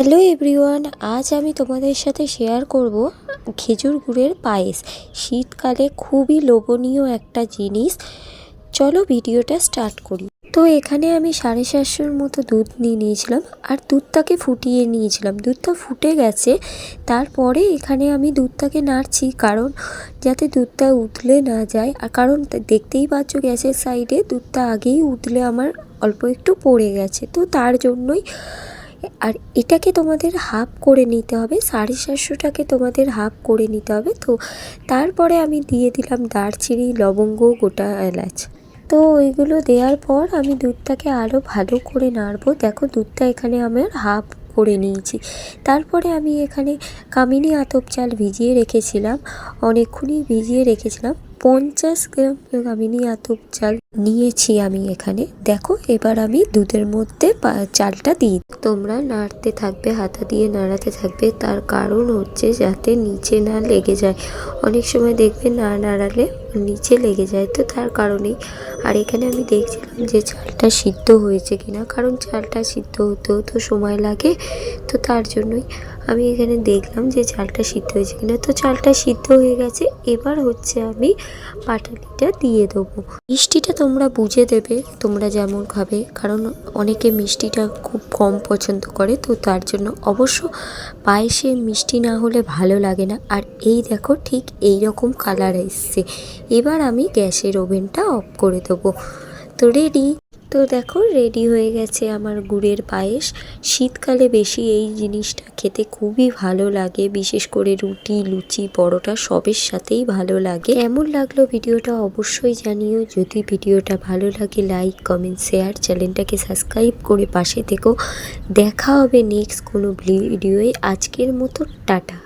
Hello everyone আজ আমি তোমাদের সাথে শেয়ার করব খেজুর গুড়ের পায়েস। শীতকালে খুবই লোভনীয় একটা জিনিস। চলো ভিডিওটা স্টার্ট করি। তো এখানে আমি সাড়ে সাতশোর মতো দুধ নিয়ে নিয়েছিলাম আর দুধটাকে ফুটিয়ে নিয়েছিলাম। দুধটা ফুটে গেছে, তারপরে এখানে আমি দুধটাকে নাড়ছি কারণ যাতে দুধটা উতলে না যায়। আর কারণ দেখতেই পাচ্ছ গ্যাসের সাইডে দুধটা আগেই উতলে আমার অল্প একটু পড়ে গেছে। তো তার জন্যই আর এটাকে তোমাদের হাফ করে নিতে হবে, সাড়ে সাতশোটাকে তোমাদের হাফ করে নিতে হবে। তো তারপরে আমি দিয়ে দিলাম দারচিনি, লবঙ্গ, গোটা এলাচ। তো ওইগুলো দেওয়ার পর আমি দুধটাকে আরও ভালো করে নাড়বো। দেখো দুধটা এখানে আমার হাফ করে নিয়েছি। তারপরে আমি এখানে কামিনী আতপ চাল ভিজিয়ে রেখেছিলাম, অনেকক্ষণই ভিজিয়ে রেখেছিলাম। পঞ্চাশ গ্রাম কামিনী আতপ চাল নিয়েছি আমি এখানে। দেখো এবার আমি দুধের মধ্যে চালটা দিই তোমরা নাড়তে থাকবে, হাতা দিয়ে নাড়াতে থাকবে। তার কারণ হচ্ছে যাতে নিচে না লেগে যায়। অনেক সময় দেখবে না নাড়ালে নিচে লেগে যায় তো তার কারণেই। আর এখানে আমি দেখছিলাম যে চালটা সিদ্ধ হয়েছে কিনা, কারণ চালটা সিদ্ধ হতেও তো সময় লাগে। তো তার জন্যই আমি এখানে দেখলাম যে চালটা সিদ্ধ হয়েছে কিনা। তো চালটা সিদ্ধ হয়ে গেছে, এবার হচ্ছে আমি পাটালিটা দিয়ে দেবো। মিষ্টিটা তোমরা বুঝে দেবে, তোমরা যেমন খাবে, কারণ অনেকে মিষ্টিটা খুব কম পছন্দ করে। তো তার জন্য অবশ্য পায়েসে মিষ্টি না হলে ভালো লাগে না। আর এই দেখো ঠিক এই রকম কালার এসছে। এবার আমি গ্যাসের ওভেনটা অফ করে দেবো। তো রেডি তো দেখো রেডি হয়ে গেছে আমার গুড়ের পায়েস। শীতকালে বেশি এই জিনিসটা খেতে খুবই ভালো লাগে। বিশেষ করে রুটি, লুচি, পরোটা সবের সাথেই ভালো লাগে। এমন লাগল ভিডিওটা অবশ্যই জানিও। যদি ভিডিওটা ভালো লাগে লাইক কমেন্ট শেয়ার চ্যানেলটাকে সাবস্ক্রাইব করে পাশে থেকো। দেখা হবে নেক্সট কোনো ভিডিওয়ে। আজকের মতো টাটা।